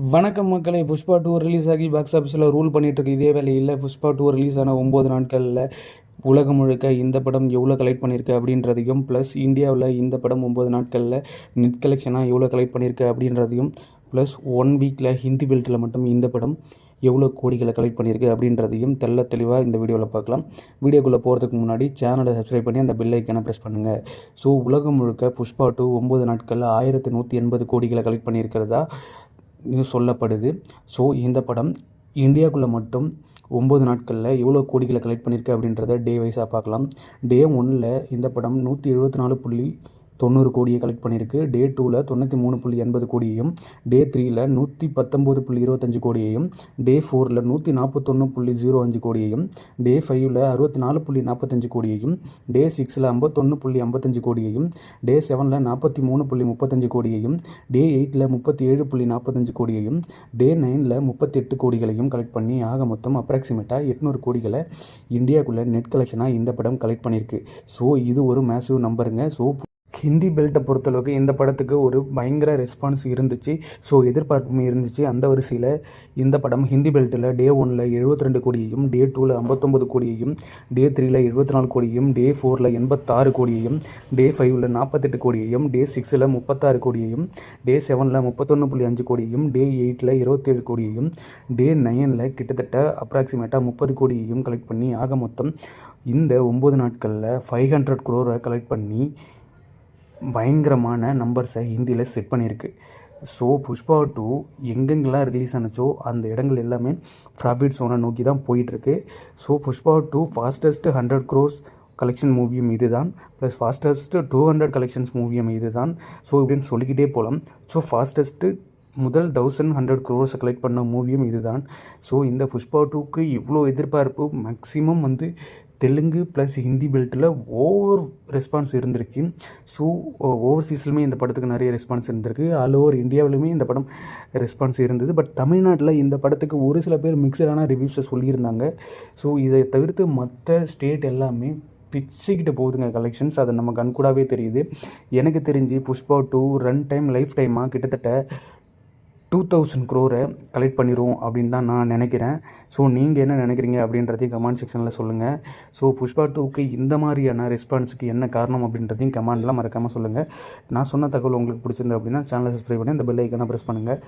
வணக்கம் மக்களே. Pushpa two release ஆகி பாக்ஸ் ஆஃபீஸில் ரூல் பண்ணிகிட்டு இருக்கு. இதே வேலையில் புஷ்பா டூ ரிலீஸ் ஆன ஒம்பது நாட்களில் உலகம் முழுக்க இந்த படம் எவ்வளோ கலெக்ட் பண்ணியிருக்கு அப்படின்றதையும் ப்ளஸ் இந்தியாவில் இந்த படம் ஒம்பது நாட்களில் நெட் கலெக்ஷனாக எவ்வளோ கலெக்ட் பண்ணியிருக்கு அப்படின்றதையும் ப்ளஸ் ஒன் வீக்கில் ஹிந்தி பெல்ட்டில் மட்டும் இந்த படம் எவ்வளோ கோடிகளை கலெக்ட் பண்ணியிருக்கு அப்படின்றதையும் தெள்ள தெளிவாக இந்த வீடியோவில் பார்க்கலாம். வீடியோக்குள்ளே போகிறதுக்கு முன்னாடி சேனலை சப்ஸ்கிரைப் பண்ணி அந்த பெல் ஐக்கனை ப்ரெஸ் பண்ணுங்கள் ஸோ உலகம் முழுக்க புஷ்பா டூ ஒம்பது நாட்களில் ஆயிரத்தி நூற்றி எண்பது கோடிகளை கலெக்ட் பண்ணியிருக்கிறதா? நியூஸ் சொல்லப்படுது. ஸோ இந்த படம் இந்தியாவுக்குள்ளே மட்டும் ஒம்பது நாட்களில் எவ்வளோ கோடிகளை கலெக்ட் பண்ணியிருக்கு அப்படின்றத டே வைஸாக பார்க்கலாம். டே ஒன்னில் இந்த படம் நூற்றி எழுபத்தி நாலு புள்ளி தொண்ணூறு கோடியை கலெக்ட் பண்ணியிருக்கு. டே டூவில் தொண்ணூற்றி மூணு புள்ளி எண்பது கோடியையும் டே த்ரீயில் நூற்றி பத்தொம்போது புள்ளி இருபத்தஞ்சு கோடியையும் டே ஃபோரில் நூற்றி நாற்பத்தொன்று புள்ளி ஜீரோ அஞ்சு கோடியையும் டே ஃபைவ்ல அறுபத்தி நாலு புள்ளி நாற்பத்தஞ்சு கோடியையும் டே சிக்ஸில் ஐம்பத்தொன்று புள்ளி ஐம்பத்தஞ்சு கோடியையும் டே செவனில் நாற்பத்தி மூணு புள்ளி முப்பத்தஞ்சு கோடியையும் டே எயிட்டில் முப்பத்தி ஏழு புள்ளி நாற்பத்தஞ்சு கோடியையும் டே நைனில் முப்பத்தெட்டு கோடிகளையும் கலெக்ட் பண்ணி ஆக மொத்தம் அப்ராக்சிமேட்டாக எட்நூறு கோடிகளை இந்தியாவுக்குள்ளே நெட் கலெக்ஷனாக இந்த படம் கலெக்ட் பண்ணியிருக்கு. ஸோ இது ஒரு மேசிவ் நம்பருங்க ஸோ ஹிந்தி பெல்ட்டை பொறுத்தளவுக்கு இந்த படத்துக்கு ஒரு பயங்கர ரெஸ்பான்ஸ் இருந்துச்சு. ஸோ எதிர்பார்ப்பும் இருந்துச்சு. அந்த வரிசையில் இந்த படம் ஹிந்தி பெல்ட்டில் டே ஒனில் எழுபத்தி ரெண்டு கோடியையும் டே டூவில் ஐம்பத்தொம்பது கோடியையும் டே த்ரீயில் எழுபத்தி நாலு கோடியையும் டே ஃபோரில் எண்பத்தாறு கோடியையும் டே ஃபைவ்ல நாற்பத்தெட்டு கோடியையும் டே சிக்ஸில் முப்பத்தாறு கோடியையும் டே செவனில் முப்பத்தொன்று புள்ளி அஞ்சு கோடியையும் டே எயிட்டில் இருபத்தேழு கோடியையும் டே நைனில் கிட்டத்தட்ட அப்ராக்சிமேட்டாக முப்பது கோடியையும் கலெக்ட் பண்ணி ஆக மொத்தம் இந்த ஒம்பது நாட்களில் ஃபைவ் ஹண்ட்ரட் குரோரை கலெக்ட் பண்ணி பயங்கரமான நம்பர்ஸை ஹிந்தியில் செட் பண்ணியிருக்கு. ஸோ புஷ்பா டூ எங்கெங்கெல்லாம் ரிலீஸ் ஆனுச்சோ அந்த இடங்கள் எல்லாமே ப்ராஃபிட் சோனை நோக்கி தான் போயிட்டுருக்கு. So Pushpa two fastest hundred gross collection மூவியும் இது தான் plus fastest two hundred collections மூவியும் இது தான் ஸோ இப்படின்னு சொல்லிக்கிட்டே போகலாம் ஸோ ஃபாஸ்டஸ்ட்டு முதல் தௌசண்ட் ஹண்ட்ரட் க்ரோர்ஸை கலெக்ட் பண்ண மூவியும் இதுதான் ஸோ இந்த புஷ்பா டூக்கு இவ்வளோ எதிர்பார்ப்பு மேக்ஸிமம் வந்து தெலுங்கு ப்ளஸ் ஹிந்தி பெல்ட்டில் ஓவர் ரெஸ்பான்ஸ் இருந்திருக்கு. ஸோ ஓவர்சீஸ்லுமே இந்த படத்துக்கு நிறைய ரெஸ்பான்ஸ் இருந்திருக்கு. ஆல் ஓவர் இந்தியாவிலுமே இந்த படம் ரெஸ்பான்ஸ் இருந்தது. பட் தமிழ்நாட்டில் இந்த படத்துக்கு ஒரு சில பேர் மிக்சடான ரிவ்யூஸை சொல்லியிருந்தாங்க. ஸோ இதை தவிர்த்து மற்ற ஸ்டேட் எல்லாமே பிச்சுக்கிட்டு போகுதுங்க கலெக்ஷன்ஸ் அது நம்ம கண்கூடாவே தெரியுது. எனக்கு தெரிஞ்சு Pushpa two run time life டைமாக கிட்டத்தட்ட டூ தௌசண்ட் க்ரோரை கலெக்ட் பண்ணிடுவோம் அப்படின்னு தான் நான் நினைக்கிறேன். ஸோ நீங்கள் என்ன நினைக்கிறீங்க அப்படின்றதையும் கமெண்ட் செக்ஷனில் சொல்லுங்கள் ஸோ புஷ்பா டூக்கு இந்த மாதிரியான ரெஸ்பான்ஸுக்கு என்ன காரணம் அப்படின்றதையும் கமெண்ட்லாம் மறக்காமல் சொல்லுங்கள் நான் சொன்ன தகவல் உங்களுக்கு பிடிச்சிருந்து அப்படின்னா சேனலை சப்ஸ்கிரைப் பண்ணி இந்த பெல் ஐக்கனை ப்ரெஸ் பண்ணுங்கள்